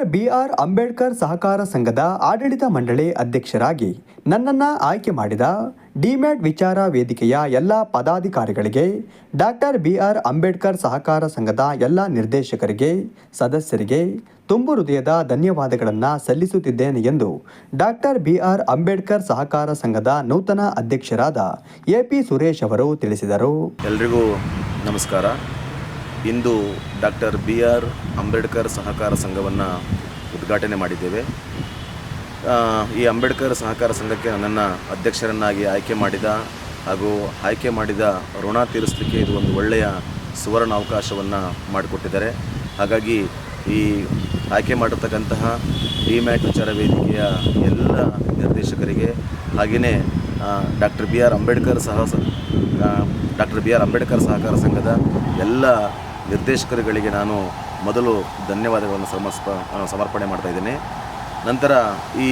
Doctor B R Ambedkar ಸಹಕಾರ ಸಂಘದ ಆಡಳಿತ ಮಂಡಳಿ ಅಧ್ಯಕ್ಷರಾಗಿ ನನ್ನನ್ನು ಆಯ್ಕೆ ಮಾಡಿದ ಡಿಮ್ಯಾಟ್ ವಿಚಾರ ವೇದಿಕೆಯ ಎಲ್ಲ ಪದಾಧಿಕಾರಿಗಳಿಗೆ, ಡಾಕ್ಟರ್ ಬಿ ಆರ್ ಅಂಬೇಡ್ಕರ್ ಸಹಕಾರ ಸಂಘದ ಎಲ್ಲ ನಿರ್ದೇಶಕರಿಗೆ, ಸದಸ್ಯರಿಗೆ ತುಂಬು ಹೃದಯದ ಧನ್ಯವಾದಗಳನ್ನು ಸಲ್ಲಿಸುತ್ತಿದ್ದೇನೆ ಎಂದು ಡಾಕ್ಟರ್ ಬಿ ಆರ್ ಅಂಬೇಡ್ಕರ್ ಸಹಕಾರ ಸಂಘದ ನೂತನ ಅಧ್ಯಕ್ಷರಾದ ಎ ಪಿ ಸುರೇಶ್ ಅವರು ತಿಳಿಸಿದರು. ಎಲ್ರಿಗೂ ನಮಸ್ಕಾರ. ಇಂದು ಡಾಕ್ಟರ್ ಬಿ ಆರ್ ಅಂಬೇಡ್ಕರ್ ಸಹಕಾರ ಸಂಘವನ್ನು ಉದ್ಘಾಟನೆ ಮಾಡಿದ್ದೇವೆ. ಈ ಅಂಬೇಡ್ಕರ್ ಸಹಕಾರ ಸಂಘಕ್ಕೆ ನನ್ನನ್ನು ಅಧ್ಯಕ್ಷರನ್ನಾಗಿ ಆಯ್ಕೆ ಮಾಡಿದ ಹಾಗೂ ಆಯ್ಕೆ ಮಾಡಿದ ಋಣ ತೀರಿಸಲಿಕ್ಕೆ ಇದು ಒಂದು ಒಳ್ಳೆಯ ಸುವರ್ಣ ಅವಕಾಶವನ್ನು ಮಾಡಿಕೊಟ್ಟಿದ್ದಾರೆ. ಹಾಗಾಗಿ ಈ ಆಯ್ಕೆ ಮಾಡಿರ್ತಕ್ಕಂತಹ ಡಿಮ್ಯಾಟ್ ವಿಚಾರ ವೇದಿಕೆಯ ಎಲ್ಲ ನಿರ್ದೇಶಕರಿಗೆ ಹಾಗೆಯೇ ಡಾಕ್ಟರ್ ಬಿ ಆರ್ ಅಂಬೇಡ್ಕರ್ ಸಹ ಡಾಕ್ಟರ್ ಬಿ ಆರ್ ಅಂಬೇಡ್ಕರ್ ಸಹಕಾರ ಸಂಘದ ಎಲ್ಲ ನಿರ್ದೇಶಕರುಗಳಿಗೆ ನಾನು ಮೊದಲು ಧನ್ಯವಾದಗಳನ್ನು ಸಮರ್ಪ, ಸಮರ್ಪಣೆ ಮಾಡ್ತಾ ಇದ್ದೇನೆ. ನಂತರ ಈ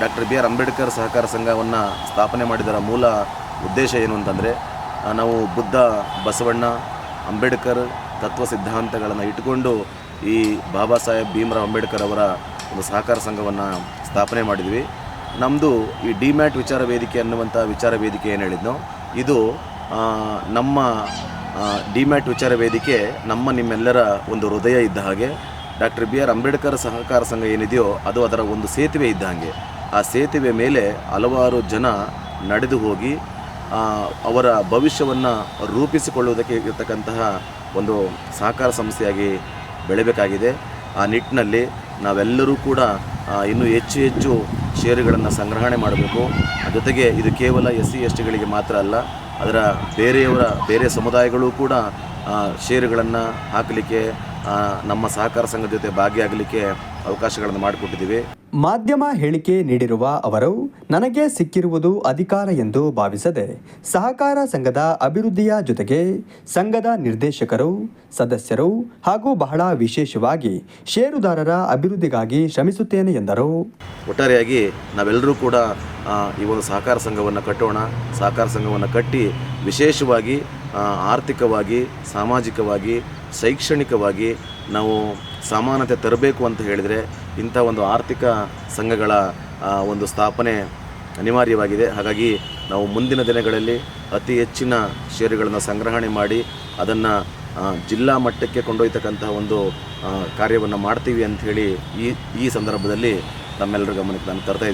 ಡಾಕ್ಟರ್ ಬಿ ಆರ್ ಅಂಬೇಡ್ಕರ್ ಸಹಕಾರ ಸಂಘವನ್ನು ಸ್ಥಾಪನೆ ಮಾಡಿದರ ಮೂಲ ಉದ್ದೇಶ ಏನು ಅಂತಂದರೆ ನಾವು ಬುದ್ಧ, ಬಸವಣ್ಣ, ಅಂಬೇಡ್ಕರ್ ತತ್ವ ಸಿದ್ಧಾಂತಗಳನ್ನು ಇಟ್ಟುಕೊಂಡು ಈ ಬಾಬಾ ಸಾಹೇಬ್ ಭೀಮರಾವ್ ಅಂಬೇಡ್ಕರ್ ಅವರ ಒಂದು ಸಹಕಾರ ಸಂಘವನ್ನು ಸ್ಥಾಪನೆ ಮಾಡಿದ್ವಿ. ನಮ್ಮದು ಈ ಡಿಮ್ಯಾಟ್ ವಿಚಾರ ವೇದಿಕೆ ಅನ್ನುವಂಥ ವಿಚಾರ ವೇದಿಕೆ ಏನು ಹೇಳಿದ್ನೋ, ಇದು ನಮ್ಮ ಡಿಮ್ಯಾಟ್ ವಿಚಾರ ವೇದಿಕೆ ನಮ್ಮ ನಿಮ್ಮೆಲ್ಲರ ಒಂದು ಹೃದಯ ಇದ್ದ ಹಾಗೆ. ಡಾಕ್ಟರ್ ಬಿ ಆರ್ ಅಂಬೇಡ್ಕರ್ ಸಹಕಾರ ಸಂಘ ಏನಿದೆಯೋ ಅದು ಅದರ ಒಂದು ಸೇತುವೆ ಇದ್ದ ಹಾಗೆ. ಆ ಸೇತುವೆ ಮೇಲೆ ಹಲವಾರು ಜನ ನಡೆದು ಹೋಗಿ ಅವರ ಭವಿಷ್ಯವನ್ನು ರೂಪಿಸಿಕೊಳ್ಳುವುದಕ್ಕೆ ಇರತಕ್ಕಂತಹ ಒಂದು ಸಹಕಾರ ಸಂಸ್ಥೆಯಾಗಿ ಬೆಳೆಯಬೇಕಾಗಿದೆ ಆ ನಿಟ್ಟಿನಲ್ಲಿ ನಾವೆಲ್ಲರೂ ಕೂಡ ಇನ್ನೂ ಹೆಚ್ಚು ಹೆಚ್ಚು ಷೇರುಗಳನ್ನು ಸಂಗ್ರಹಣೆ ಮಾಡಬೇಕು. ಜೊತೆಗೆ ಇದು ಕೇವಲ ಎಸ್ ಸಿ ಎಸ್ ಟಿಗಳಿಗೆ ಮಾತ್ರ ಅಲ್ಲ ಅದರ ಬೇರೆಯವರ ಬೇರೆ ಸಮುದಾಯಗಳು ಕೂಡ ಷೇರುಗಳನ್ನು ಹಾಕಲಿಕ್ಕೆ ನಮ್ಮ ಸಹಕಾರ ಸಂಘದ ಜೊತೆ ಭಾಗಿಯಾಗಲಿಕ್ಕೆ ಅವಕಾಶಗಳನ್ನು ಮಾಡಿಕೊಟ್ಟಿದ್ದೀವಿ. ಮಾಧ್ಯಮ ಹೇಳಿಕೆ ನೀಡಿರುವ ಅವರು, ನನಗೆ ಸಿಕ್ಕಿರುವುದು ಅಧಿಕಾರ ಎಂದು ಭಾವಿಸದೆ ಸಹಕಾರ ಸಂಘದ ಅಭಿವೃದ್ಧಿಯ ಜೊತೆಗೆ ಸಂಘದ ನಿರ್ದೇಶಕರು, ಸದಸ್ಯರು ಹಾಗೂ ಬಹಳ ವಿಶೇಷವಾಗಿ ಷೇರುದಾರರ ಅಭಿವೃದ್ಧಿಗಾಗಿ ಶ್ರಮಿಸುತ್ತೇನೆ ಎಂದರು. ಒಟ್ಟಾರೆಯಾಗಿ ನಾವೆಲ್ಲರೂ ಕೂಡ ಈ ಒಂದು ಸಹಕಾರ ಸಂಘವನ್ನು ಕಟ್ಟೋಣ. ಸಹಕಾರ ಸಂಘವನ್ನು ಕಟ್ಟಿ ವಿಶೇಷವಾಗಿ ಆರ್ಥಿಕವಾಗಿ, ಸಾಮಾಜಿಕವಾಗಿ, ಶೈಕ್ಷಣಿಕವಾಗಿ ನಾವು ಸಮಾನತೆ ತರಬೇಕು ಅಂತ ಹೇಳಿದರೆ ಇಂಥ ಒಂದು ಆರ್ಥಿಕ ಸಂಘಗಳ ಒಂದು ಸ್ಥಾಪನೆ ಅನಿವಾರ್ಯವಾಗಿದೆ. ಹಾಗಾಗಿ ನಾವು ಮುಂದಿನ ದಿನಗಳಲ್ಲಿ ಅತಿ ಹೆಚ್ಚಿನ ಷೇರುಗಳನ್ನು ಸಂಗ್ರಹಣೆ ಮಾಡಿ ಅದನ್ನು ಜಿಲ್ಲಾ ಮಟ್ಟಕ್ಕೆ ಕೊಂಡೊಯ್ತಕ್ಕಂತಹ ಒಂದು ಕಾರ್ಯವನ್ನು ಮಾಡ್ತೀವಿ ಅಂಥೇಳಿ ಈ ಈ ಸಂದರ್ಭದಲ್ಲಿ ತಮ್ಮೆಲ್ಲರ ಗಮನಕ್ಕೆ ನಾನು ತರ್ತಾ